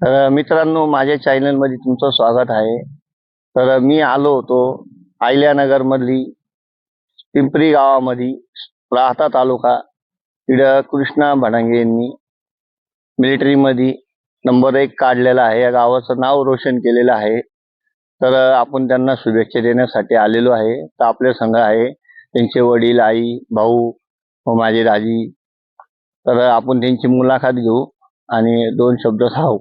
तर मित्रांनो माझ्या चॅनलमध्ये तुमचं स्वागत आहे. तर मी आलो होतो आयल्यानगरमधली पिंपरी गावामध्ये राहता तालुका तिथं कृष्णा भडांगे यांनी मिलिटरीमध्ये नंबर एक काढलेला आहे. या गावाचं नाव रोशन केलेलं आहे. तर आपण त्यांना शुभेच्छा देण्यासाठी आलेलो आहे. तर आपल्या संघ आहे. त्यांचे वडील आई भाऊ व माझे दाजी. तर आपण त्यांची मुलाखत घेऊ आणि दोन शब्द सांगू.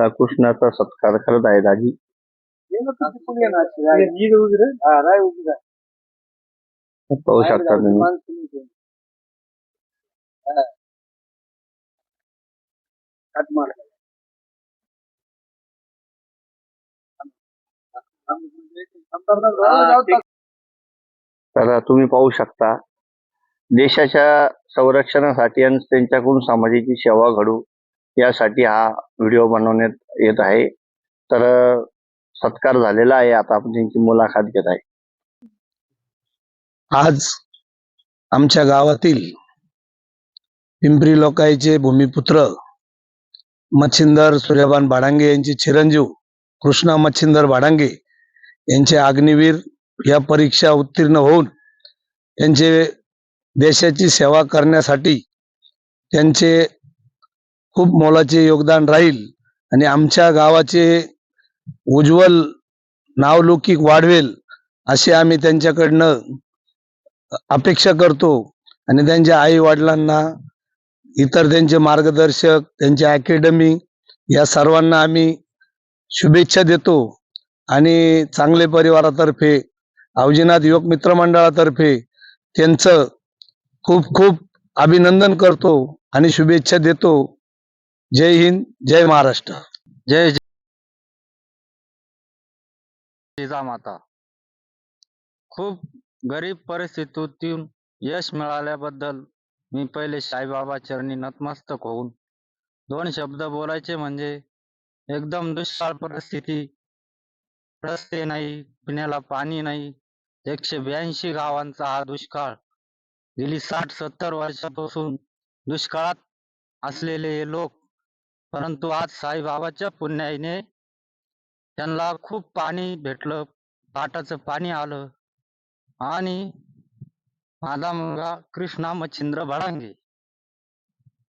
कृष्णाचा सत्कार करत आहे दाजी. पाहू शकता तुम्ही. तर तुम्ही पाहू शकता. देशाच्या संरक्षणासाठी आणि त्यांच्याकडून समाजाची सेवा घडू. यासाठी हा व्हिडिओ बनवण्यात येत आहे. तर सत्कार झालेला आहे. आता आपण त्यांची मुलाखत घेत आहे. आज आमच्या गावातील पिंपरी लोकाईचे भूमिपुत्र मच्छिंदर सूर्यबान भाडांगे यांचे चिरंजीव कृष्णा मच्छिंदर भाडांगे यांचे अग्निवीर या परीक्षा उत्तीर्ण होऊन त्यांचे देशाची सेवा करण्यासाठी त्यांचे खूप मोलाचे योगदान राहील आणि आमच्या गावाचे उज्ज्वल नावलौकिक वाढवेल असे आम्ही त्यांच्याकडनं अपेक्षा करतो. आणि त्यांच्या आई वडिलांना इतर त्यांचे मार्गदर्शक त्यांच्या अकॅडमी या सर्वांना आम्ही शुभेच्छा देतो. आणि चांगले परिवारातर्फे अवजीनाथ युवक मित्र मंडळातर्फे त्यांचं खूप खूप अभिनंदन करतो आणि शुभेच्छा देतो. जय हिंद जय महाराष्ट्र. जय जिजामाता खूप गरीब परिस्थितीतून यश मिळाल्याबद्दल मी पहिले साईबाबा चरणी नतमस्तक होऊन दोन शब्द बोलायचे म्हणजे एकदम दुष्काळ परिस्थिती रस्ते नाही पिण्याला पाणी नाही एकशे ब्याऐंशी गावांचा हा दुष्काळ गेली साठ सत्तर वर्षापासून दुष्काळात असलेले हे लोक परंतु आज साईबाबाच्या पुण्याईने त्यांना खूप पाणी भेटलं पाटाचं पाणी आलं आणि माझा मुलगा कृष्णा मच्छिंद्र भडांगे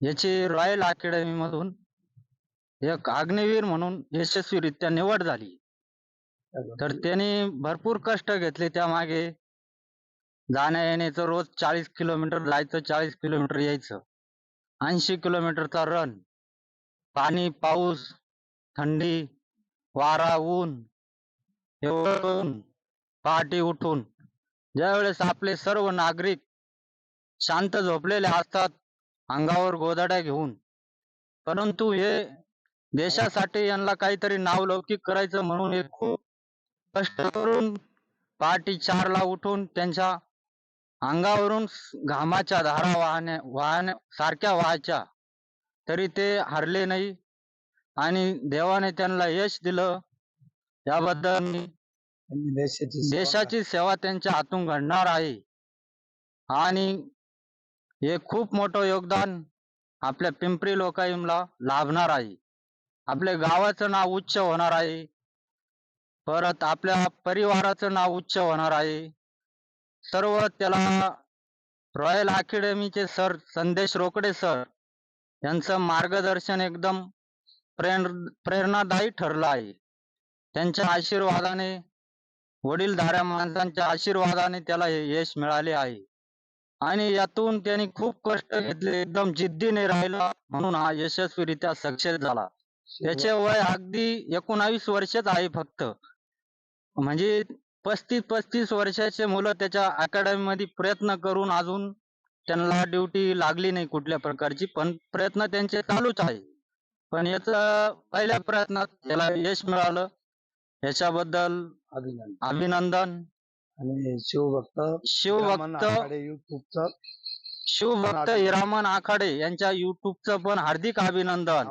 याची रॉयल अकॅडमी मधून एक अग्निवीर म्हणून यशस्वीरित्या निवड झाली. तर त्यांनी भरपूर कष्ट घेतले त्या मागे जाण्या येण्याचं रोज चाळीस किलोमीटर जायचं चाळीस किलोमीटर यायचं. ऐंशी किलोमीटरचा रन पाणी पाऊस थंडी वारा ऊन एवढं पहाटे उठून ज्यावेळेस आपले सर्व नागरिक शांत झोपलेले असतात अंगावर गोदाड्या घेऊन. परंतु हे देशासाठी यांना काहीतरी नावलौकिक करायचं म्हणून हे खूप कष्ट करून पहाटे चारला उठून त्यांच्या अंगावरून घामाच्या धारा वाहण्या वाहण्या सारख्या व्हायच्या. तरी ते हरले नाही. आणि देवाने त्यांना यश दिलं. याबद्दल मी देशाची देशाची सेवा त्यांच्या हातून घडणार आहे. आणि हे खूप मोठं योगदान आपल्या पिंपरी लोकाईमला लाभणार आहे. आपल्या गावाचं नाव उच्च होणार आहे. परत आपल्या परिवाराचं नाव उच्च होणार आहे. सर्व त्याला रॉयल अकॅडमीचे सर संदेश रोकडे सर यांचं मार्गदर्शन एकदम प्रेर प्रेरणादायी ठरलं आहे. त्यांच्या आशीर्वादाने वडीलधाऱ्या माणसांच्या आशीर्वादाने त्याला हे यश मिळाले आहे. आणि यातून त्यांनी खूप कष्ट घेतले एकदम जिद्दीने राहिला म्हणून हा यशस्वीरित्या सक्सेस झाला. त्याचे वय अगदी एकोणावीस वर्षच आहे फक्त. म्हणजे पस्तीस पस्तीस वर्षाचे मुलं त्याच्या अकॅडमी मध्ये प्रयत्न करून अजून त्यांना ड्युटी लागली नाही कुठल्या प्रकारची पण प्रयत्न त्यांचे चालूच आहे. पण याच पहिल्या प्रयत्नात त्याला यश मिळालं. याच्याबद्दल अभिनंदन. अभिनंदन. आणि शिवभक्त शिवभक्त युट्यूबचा शिवभक्त हिरामन आखाडे यांच्या युट्यूबचं पण हार्दिक अभिनंदन.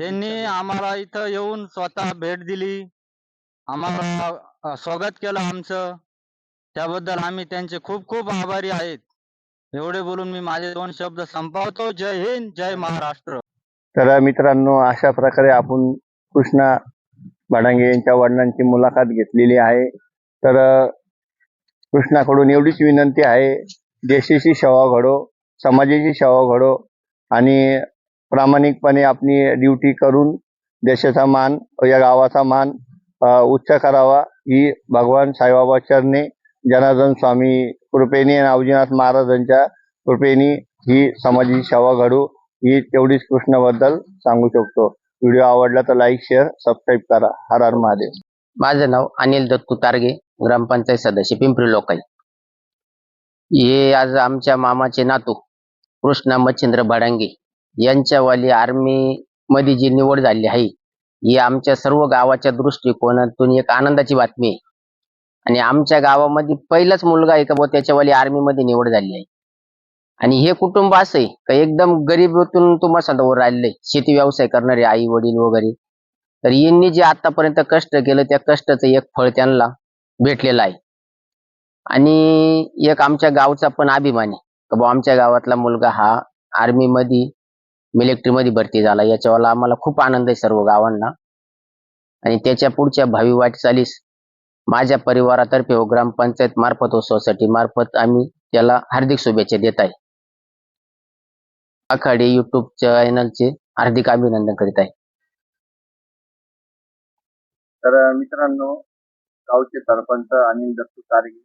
त्यांनी आम्हाला इथं येऊन स्वतः भेट दिली. आम्हाला स्वागत केलं आमचं. त्याबद्दल आम्ही त्यांचे खूप खूप आभारी आहेत. एवढे बोलून मी माझे दोन शब्द संपवतो. जय हिंद जय महाराष्ट्र. तर मित्रांनो अशा प्रकारे आपण कृष्णा भाडांगे यांच्या वडिलांची मुलाखत घेतलेली आहे. तर कृष्णाकडून एवढीच विनंती आहे देशाची सेवा घडो समाजाची सेवा घडो आणि प्रामाणिकपणे आपली ड्युटी करून देशाचा मान या गावाचा मान उच्च करावा ही भगवान साईबाबा चरणे जनार्दन स्वामी कृपेने आणि अवजीनाथ महाराजांच्या कृपेने ही समाजाची सेवा घडू ही तेवढीच कृष्णाबद्दल सांगू शकतो. व्हिडिओ आवडला तर लाईक शेअर सबस्क्राईब करा. हर हर महादेव. माझं नाव अनिल दत्तू तारगे ग्रामपंचायत सदस्य पिंपरी लोकाई हे आज आमच्या मामाचे नातू कृष्णा मच्छिंद्र भडांगे यांच्यावाली आर्मी मध्ये जी निवड झाली आहे ही आमच्या सर्व गावाच्या दृष्टिकोनातून एक आनंदाची बातमी आहे. आणि आमच्या गावामध्ये पहिलाच मुलगा आहे का बुवा त्याच्यावाली आर्मी मध्ये निवड झाली आहे. आणि हे कुटुंब असं आहे का एकदम गरिबीतून तुम्हाला समोर राहिलेलं शेती व्यवसाय करणारे आई वडील वगैरे. तर यांनी जे आतापर्यंत कष्ट केलं त्या कष्टाचं एक फळ त्यांना भेटलेलं आहे. आणि एक आमच्या गावचा पण अभिमान आहे का बुवा आमच्या गावातला मुलगा हा आर्मी मध्ये मध्ये भरती झाला. याच्यावाला आम्हाला खूप आनंद आहे सर्व गावांना. आणि त्याच्या पुढच्या भावी वाटचालीस माझ्या परिवारातर्फे व ग्रामपंचायत मार्फत व सोसायटी मार्फत आम्ही त्याला हार्दिक शुभेच्छा देत आहे. आखाडे युट्यूब चॅनलचे हार्दिक अभिनंदन करीत आहे. तर मित्रांनो गावचे सरपंच अनिल दत्तू तारगे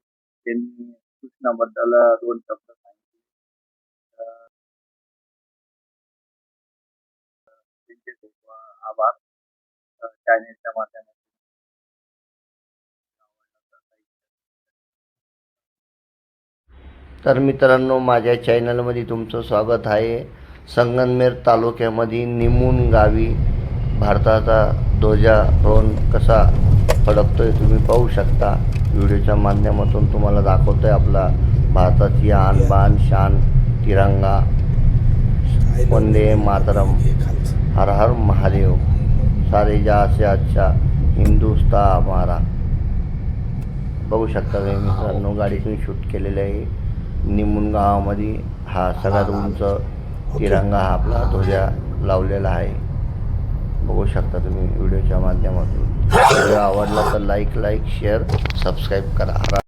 यांनी कृष्णाबद्दल दोन शब्द सांगितले. त्यांचे खूप आभार. चॅनेलच्या माध्यमातून तर मित्रांनो माझ्या चॅनलमध्ये तुमचं स्वागत आहे. संगनमेर तालुक्यामध्ये निमून गावी भारताचा ध्वजारोहण कसा फडकतोय तुम्ही पाहू शकता. व्हिडिओच्या माध्यमातून तुम्हाला दाखवतोय आपला भारताची आणबाण शान तिरंगा वंदे मातरम हर हर महादेव सारे जा से अच्छा हिंदुस्ता हमारा. बघू शकता तुम्ही मित्रांनो गाडीतून शूट केलेलं आहे. निमून गावामध्ये हा सगळ्यात उंच तिरंगा हा आपला ध्वजा लावलेला आहे. बघू शकता तुम्ही व्हिडिओच्या माध्यमातून. व्हिडिओ आवडला तर लाईक लाईक शेअर सबस्क्राईब करा.